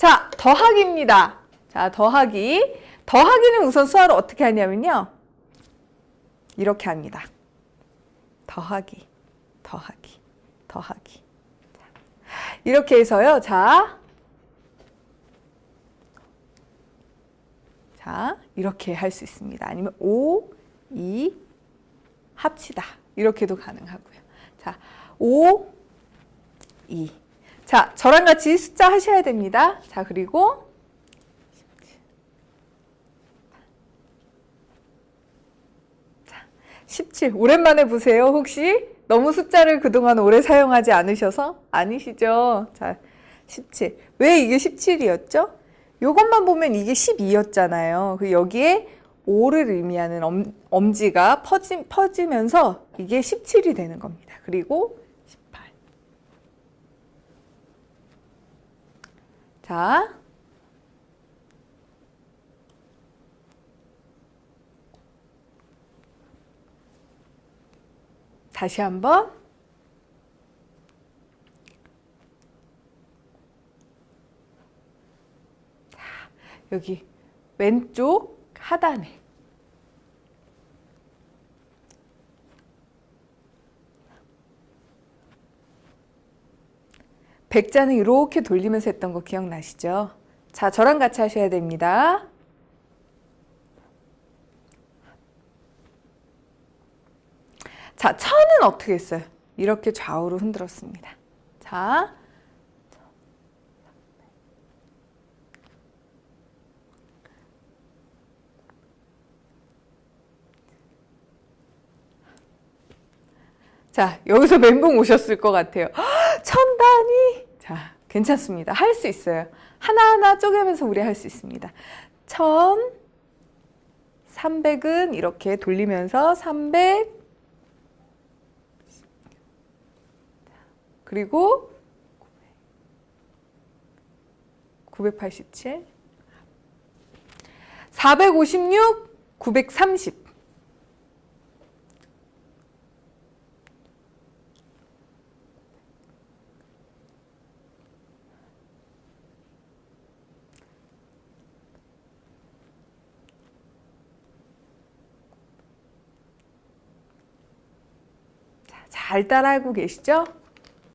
자, 더하기입니다. 자, 더하기. 더하기는 우선 수화를 어떻게 하냐면요. 이렇게 합니다. 더하기, 더하기, 더하기. 자, 이렇게 해서요. 자, 자, 이렇게 할 수 있습니다. 아니면 5, 2, 합치다. 이렇게도 가능하고요. 자, 5, 2. 자, 저랑 같이 숫자 하셔야 됩니다. 자, 그리고 17. 오랜만에 보세요. 혹시 너무 숫자를 그동안 오래 사용하지 않으셔서? 아니시죠? 자, 17. 왜 이게 17이었죠? 요것만 보면 이게 12였잖아요. 그 여기에 5를 의미하는 엄, 엄지가 퍼지, 퍼지 면서 이게 17이 되는 겁니다. 그리고 자. 다시 한번. 자, 여기 왼쪽 하단에 백자는 이렇게 돌리면서 했던 거 기억나시죠? 자, 저랑 같이 하셔야 됩니다. 자, 천은 어떻게 했어요? 이렇게 좌우로 흔들었습니다. 자, 자, 여기서 멘붕 오셨을 것 같아요. 헉, 천 단위! 자, 괜찮습니다. 할 수 있어요. 하나하나 쪼개면서 우리 할 수 있습니다. 천, 삼백은 이렇게 돌리면서 삼백, 그리고 987, 456, 930. 잘 따라하고 계시죠?